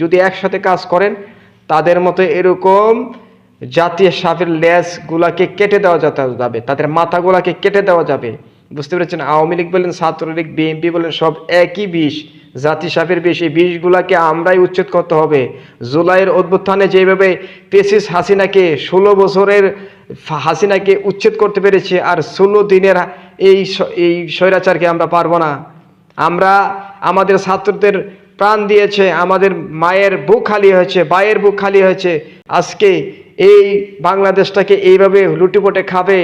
যদি একসাথে কাজ করেন, তাদের মতো এরকম জাতীয় সাপের লেজ গুলাকে কেটে দেওয়া যাবে। তাদের মাথাগুলাকে কেটে দেওয়া যাবে। বুঝতে পেরেছেন? আওয়ামী লীগ বলেন, ছাত্রলীগ, বিএনপি বলেন, সব একই বিষ। জাতি সাপের বিষ। এই বিষগুলাকে আমরাই উচ্ছেদ করতে হবে। জুলাইয়ের অভ্যুত্থানে যেভাবে পেসিস হাসিনাকে ষোলো বছরের হাসিনাকে উচ্ছেদ করতে পেরেছে, আর ষোলো দিনের এই এই স্বৈরাচারকে আমরা পারব না। আমরা আমাদের ছাত্রদের প্রাণ দিয়েছে, আমাদের মায়ের বুক খালি হয়েছে বায়ের বুক খালি হয়েছে। আজকে এই বাংলাদেশটাকে এইভাবে লুটিপটে খাবে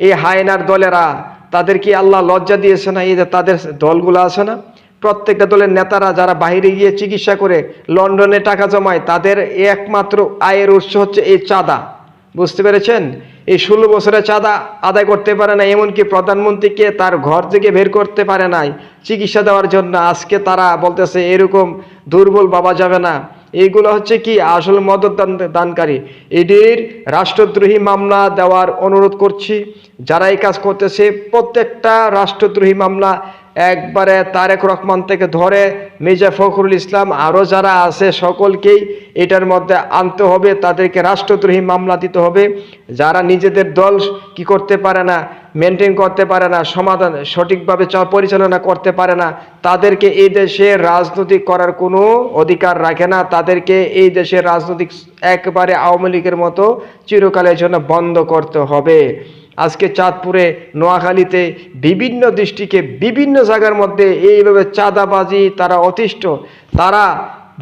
এই হায়নার দলেরা। তাদের কি আল্লাহ লজ্জা দিয়েছে না এই যে তাদের দলগুলো আছে না? প্রত্যেকটা দলের নেতারা যারা বাইরে গিয়ে চিকিৎসা করে লন্ডনে টাকা জমায়, তাদের একমাত্র আয়ের উৎস হচ্ছে এই চাঁদা। বুঝতে পেরেছেন? এই ষোলো বছরের চাঁদা আদায় করতে পারে না এমনকি প্রধানমন্ত্রীকে তার ঘর থেকে বের করতে পারে নাই। চিকিৎসা দেওয়ার জন্য আজকে তারা বলতেছে, এরকম দুর্বল বাবা যাবে না। এইগুলো হচ্ছে কি? আসল মদত দান, দানকারী। এটির রাষ্ট্রদ্রোহী মামলা দেওয়ার অনুরোধ করছি। যারা এই কাজ করতেছে, প্রত্যেকটা রাষ্ট্রদ্রোহী মামলা একবারে তারেক রহমান থেকে ধরে, মির্জা ফখরুল ইসলাম, আরও যারা আছে সকলকেই এটার মধ্যে আনতে হবে, তাদেরকে রাষ্ট্রদ্রোহী মামলা দিতে হবে। যারা নিজেদের দল কি করতে পারে না মেনটেন করতে পারে না, সমাধান, সঠিকভাবে পরিচালনা করতে পারে না, তাদেরকে এই দেশে রাজনৈতিক করার কোনো অধিকার রাখে না। তাদেরকে এই দেশের রাজনৈতিক একবারে আওয়ামী লীগের মতো চিরকালের জন্য বন্ধ করতে হবে। আজকে চাঁদপুরে, নোয়াখালীতে বিভিন্ন দৃষ্টিকে বিভিন্ন জায়গার মধ্যে এইভাবে চাঁদাবাজি, তারা অতিষ্ঠ, তারা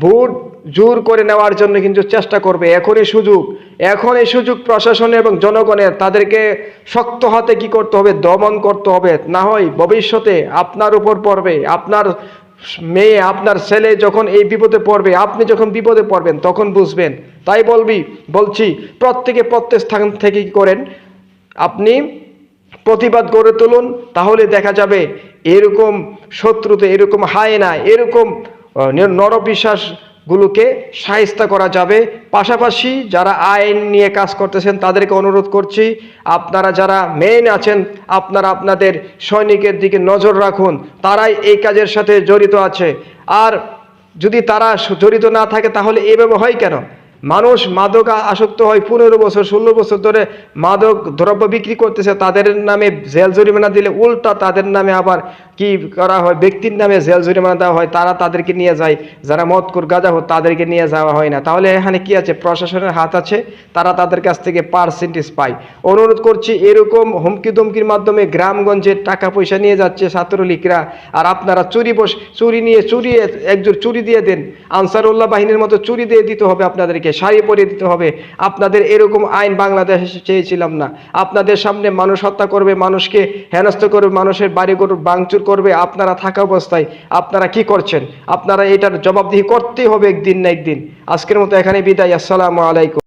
ভোট জোর করে নেওয়ার জন্য কিন্তু চেষ্টা করবে। এখনই সুযোগ এখন এই সুযোগ প্রশাসনের এবং জনগণের। তাদেরকে শক্ত হাতে কি করতে হবে? দমন করতে হবে। না হয় ভবিষ্যতে আপনার উপর পড়বে। আপনার মেয়ে, আপনার ছেলে যখন এই বিপদে পড়বে, আপনি যখন বিপদে পড়বেন, তখন বুঝবেন। তাই বলবি, বলছি, প্রত্যেকে প্রত্যেক স্থান থেকে কি করেন? আপনি প্রতিবাদ গড়ে তুলুন, তাহলে দেখা যাবে এরকম শত্রুতে, এরকম হায় না, এরকম নরবিশ্বাসগুলোকে সাহিস্তা করা যাবে। পাশাপাশি যারা আইন নিয়ে কাজ করতেছেন, তাদেরকে অনুরোধ করছি, আপনারা যারা মেইন আছেন, আপনারা আপনাদের সৈনিকের দিকে নজর রাখুন। তারাই এই কাজের সাথে জড়িত আছে। আর যদি তারা জড়িত না থাকে, তাহলে এভাবে হয় কেন? মানুষ মাদক আসক্ত হয় পনেরো বছর, ষোলো বছর ধরে মাদক দ্রব্য বিক্রি করতেছে, তাদের নামে জেল জরিমানা দিলে উল্টা তাদের নামে আবার কি করা হয়, ব্যক্তির নামে জেল জরিমানা দেওয়া হয়, তারা তাদেরকে নিয়ে যায়, যারা মদকুর গাঁজা হোক, তাদেরকে নিয়ে যাওয়া হয় না। তাহলে এখানে কি আছে? প্রশাসনের হাত আছে, তারা তাদের কাছ থেকে পার্সেন্টেজ পায়। অনুরোধ করছি, এরকম হুমকি ধমকির মাধ্যমে গ্রামগঞ্জে টাকা পয়সা নিয়ে যাচ্ছে ছাত্রলীগরা। আর আপনারা চুরি বস, চুরি নিয়ে, চুরি একজোর চুরি দিয়ে দেন। আনসারুল্লাহ বাহিনীর মতো চুরি দিয়ে দিতে হবে আপনাদেরকে শাড়ি পরিয়ে দিতে হবে। আপনাদের এরকম আইন বাংলাদেশে চেয়েছিলাম না। আপনাদের সামনে মানুষ হত্যা করবে, মানুষকে হেনস্থ করবে, মানুষের বাড়ি গরু ভাঙচুর করবে, আপনারা থাকা অবস্থায় আপনারা কি করছেন? আপনারা এটার জবাবদিহি করতেই হবে একদিন না একদিন। আজকের মতো এখানে বিদায়, আসসালামু আলাইকুম।